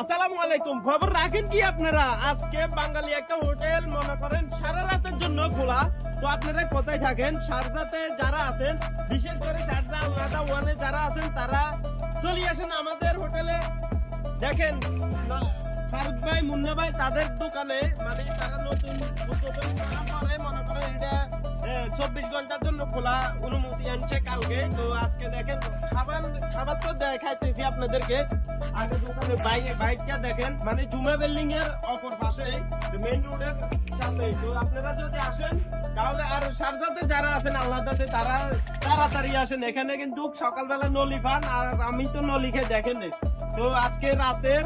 আসসালামু আলাইকুম। খবর রাখেন কি আপনারা? আজকে বাঙালি একটা হোটেল, মনে করেন সারা রাতের জন্য খোলা। তো আপনারা কোথায় থাকেন? শারজাতে যারা আছেন, বিশেষ করে শারজা আল্লাদা ওয়ানে যারা আছেন, তারা চলে আসেন আমাদের হোটেলে। দেখেন ফারুক ভাই, মুন্না ভাই, তাদের দোকানে মানে তারা নতুন উদ্বোধন মনে করেন এটা চব্বিশ ঘণ্টার জন্য খোলা অনুমতি আনছে কালকে তো আজকে দেখেন, খাবার খাবার তো দেখাইতেছি আপনাদেরকে। আগে দোকানে বাইরে বাইকটা দেখেন মানে জুমা বিল্ডিং এর অপর পাশে মেইন রোডের তো আপনারা যদি আসেন, তাহলে আর সারজাতে যারা আছেন আল্লাহতে তারা তাড়াতাড়ি আসেন। এখানে কিন্তু সকালবেলা নলি পান, আর আমি তো নলি খেয়ে দেখেন তো আজকে রাতের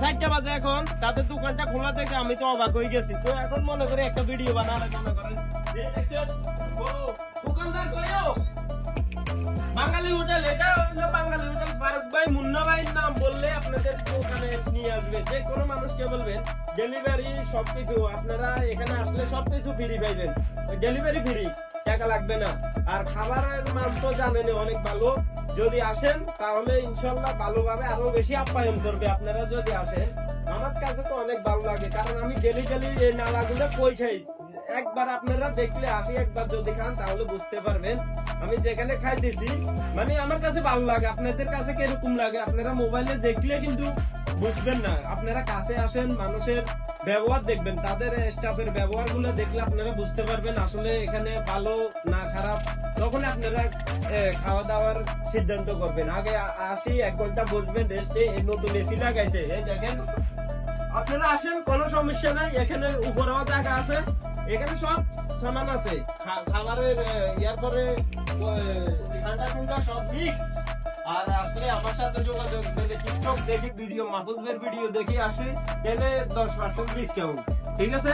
চারটা বাজে এখন। তাদের দোকানটা খোলা থেকে আমি তো অবাক হয়ে গেছি। তো এখন মনে করি একটা ভিডিও বানালে মনে করেন। বাঙালি হোটেল, এটা বাঙালি হোটেল। ফারুক ভাই, মুন্না ভাইয়ের নাম বললে আপনাদের ওখানে নিয়ে আসবে। যে কোনো মানুষকে বলবেন ডেলিভারি সবকিছু, আপনারা এখানে আসলে সবকিছু ফ্রি পাইবেন। ডেলিভারি ফ্রি টাকা লাগবে না। আর খাবারের মান তো জানেন অনেক ভালো। যদি আসেন, তাহলে ইনশাল্লাহ ভালোভাবে আরও বেশি আপ্যায়ন করবে আপনারা যদি আসেন। আমার কাছে তো অনেক ভালো লাগে, কারণ আমি ডেলি ডেলি এই নালাগুলো কই খাই? একবার আপনারা দেখলে, আসি একবার যদি খান, তাহলে বুঝতে পারবেন। আমি যেখানে খাই খাইতেছি মানে আমার কাছে ভালো লাগে, আপনাদের কাছে কীরকম লাগে? আপনারা মোবাইলে দেখলে কিন্তু বুঝবেন না। আপনারা কাছে আসেন, মানুষের ব্যবহার দেখবেন, তাদের স্টাফের ব্যবহারগুলো দেখলে আপনারা বুঝতে পারবেন আসলে এখানে ভালো না খারাপ। তখন আপনারা খাওয়া দাওয়ার সিদ্ধান্ত করবেন। আগে আসি, এক ঘণ্টা বসবেন রেস্টে নতুন এসি লাগাইছে। এই দেখেন, আপনারা আসেন, কোনো সমস্যা নাই, এখানে উপরেও জায়গা আছে, এখানে সব সামান আছে। খাবারের ইয়ার পরে ঠান্ডা ঠান্ডা সব মিক্স আর আসলে আমার সাথে যোগাযোগ করে টিকটক দেখি ভিডিও মাহফুজের ভিডিও দেখি আসে তাহলে দশ পার্সেন্ট ডিসকাউন্ট ঠিক আছে?